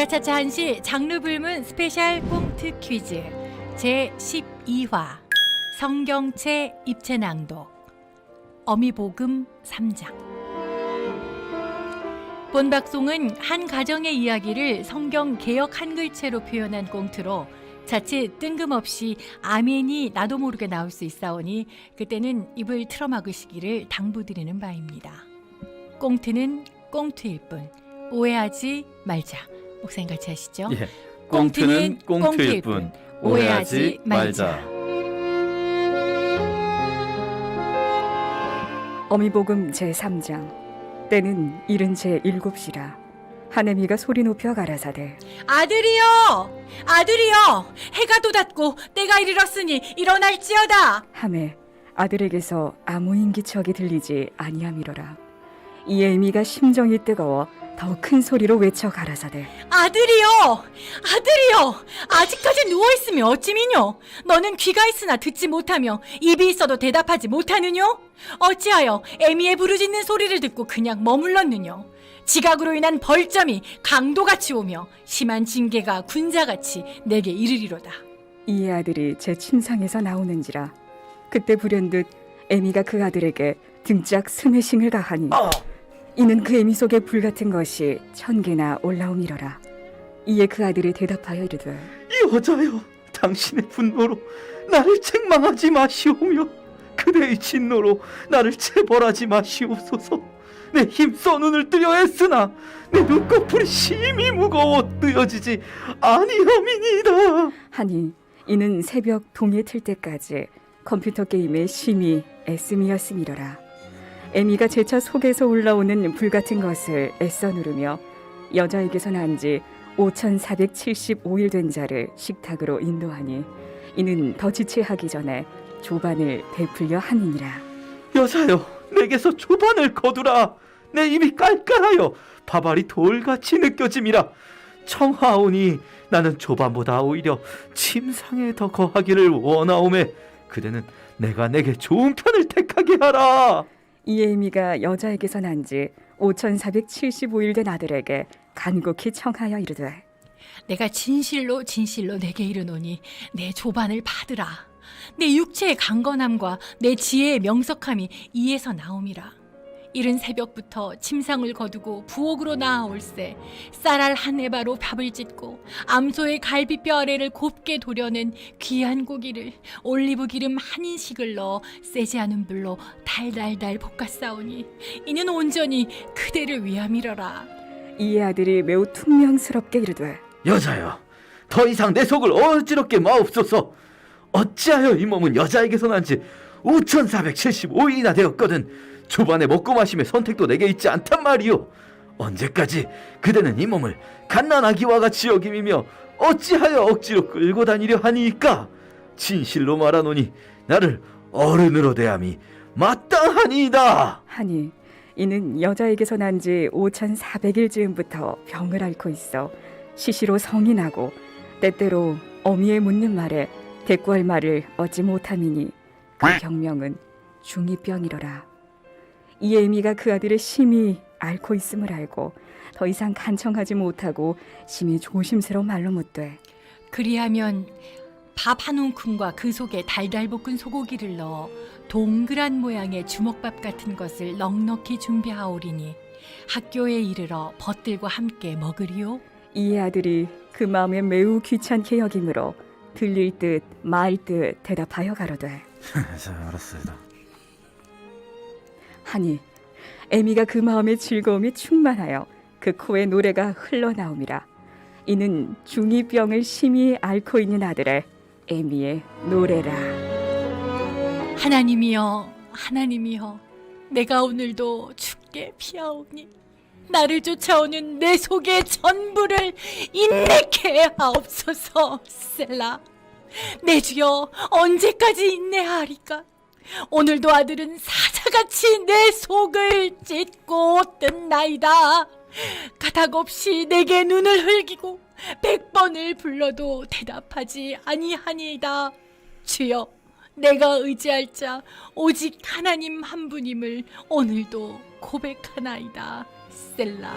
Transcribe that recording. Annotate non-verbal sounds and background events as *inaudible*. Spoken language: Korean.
으라차차 한시 장르 불문 스페셜 꽁트 퀴즈. 제 12화. 성경체 입체 낭독. 어미복음 3장. 본 방송은 한 가정의 이야기를 성경 개역 한 글체로 표현한 꽁트로 자칫 뜬금없이 아멘이 나도 모르게 나올 수 있사오니 그때는 입을 틀어막으시기를 당부드리는 바입니다. 꽁트는 꽁트일 뿐. 오해하지 말자. 목사님 같이 하시죠? 예. 꽁트는 꽁트일 뿐 오해하지 말자. 어미복음 제3장 때는 이른 제 일곱시라 하네미가 소리 높여 가라사대 아들이여! 아들이여! 해가 돋았고 때가 이르렀으니 일어날지어다! 함에 아들에게서 아무 인기척이 들리지 아니함이로라 이에 에미가 심정이 뜨거워 더욱 큰 소리로 외쳐 가라사대 아들이여! 아들이여! 아직까지 누워있으면 어찌미뇨? 너는 귀가 있으나 듣지 못하며 입이 있어도 대답하지 못하느뇨? 어찌하여 애미의 부르짖는 소리를 듣고 그냥 머물렀느뇨? 지각으로 인한 벌점이 강도같이 오며 심한 징계가 군자같이 내게 이르리로다. 이에 아들이 제 침상에서 나오는지라 그때 불현듯 에미가 그 아들에게 등짝 스매싱을 가하니 이는 그 에미 속에 불 같은 것이 천 개나 올라옴이러라. 이에 그 아들이 대답하여 이르되 여자여 당신의 분노로 나를 책망하지 마시오며 그대의 진노로 나를 체벌하지 마시옵소서. 내 힘써 눈을 뜨려 애쓰나 내 눈꺼풀이 심히 무거워 뜨여지지 아니함이니이다. 하니 이는 새벽 동에 틀 때까지 컴퓨터 게임에 심히 애씀이었음이러라. 에미가 제차 속에서 올라오는 불 같은 것을 애써 누르며 여자에게서 난 지 5,475일 된 자를 식탁으로 인도하니 이는 더 지체하기 전에 조반을 베풀려 하느니라. 여자여 내게서 조반을 거두라. 내 입이 깔깔하여 밥알이 돌같이 느껴짐이라. 청하오니 나는 조반보다 오히려 침상에 더 거하기를 원하오매 그대는 내가 내게 좋은 편을 택하게 하라 이 에미가 여자에게서 난 지 5,475일 된 아들에게 간곡히 청하여 이르되 내가 진실로 진실로 내게 이르노니 내 조반을 받으라. 내 육체의 강건함과 내 지혜의 명석함이 이에서 나옴이라. 이른 새벽부터 침상을 거두고 부엌으로 나아올세 쌀알 한 에바로 밥을 짓고 암소의 갈비뼈 아래를 곱게 도려낸 귀한 고기를 올리브 기름 한 인식을 넣어 세지 않은 불로 달달달 볶았사오니 이는 온전히 그대를 위함이러라. 이에 아들이 매우 퉁명스럽게 이르되 여자여 더 이상 내 속을 어지럽게 마옵소서 어찌하여 이 몸은 여자에게서 난지 5475일이나 되었거든 초반에 먹고 마심의 선택도 내게 있지 않단 말이오. 언제까지 그대는 이 몸을 갓난아기와 같이 여김이며 어찌하여 억지로 끌고 다니려 하니까? 진실로 말하노니 나를 어른으로 대함이 마땅하니이다. 하니 이는 여자에게서 난 지 5,400일 즈음부터 병을 앓고 있어 시시로 성이 나고 때때로 어미의 묻는 말에 대꾸할 말을 얻지 못함이니 그 병명은 중이병이로라. 이 애미가 그 아들의 심히 앓고 있음을 알고 더 이상 간청하지 못하고 심히 조심스러운 말로 묻되 그리하면 밥 한 움큼과 그 속에 달달 볶은 소고기를 넣어 동그란 모양의 주먹밥 같은 것을 넉넉히 준비하오리니 학교에 이르러 벗들과 함께 먹으리요. 이 아들이 그 마음에 매우 귀찮게 여김으로 들릴 듯 말 듯 대답하여 가로되 *laughs* 자 알았습니다 하니 에미가 그 마음의 즐거움이 충만하여 그 코에 노래가 흘러나옵니다. 이는 중이병을 심히 앓고 있는 아들의 에미의 노래라. 하나님이여, 하나님이여, 내가 오늘도 죽게 피하오니 나를 쫓아오는 내 속의 전부를 인내케 하옵소서, 셀라. 내 주여 언제까지 인내하리까? 오늘도 아들은 사 자같이 내 속을 찢고 뜬나이다. 가닥없이 내게 눈을 흘기고 백 번을 불러도 대답하지 아니하니이다. 주여, 내가 의지할 자 오직 하나님 한 분임을 오늘도 고백하나이다. 셀라.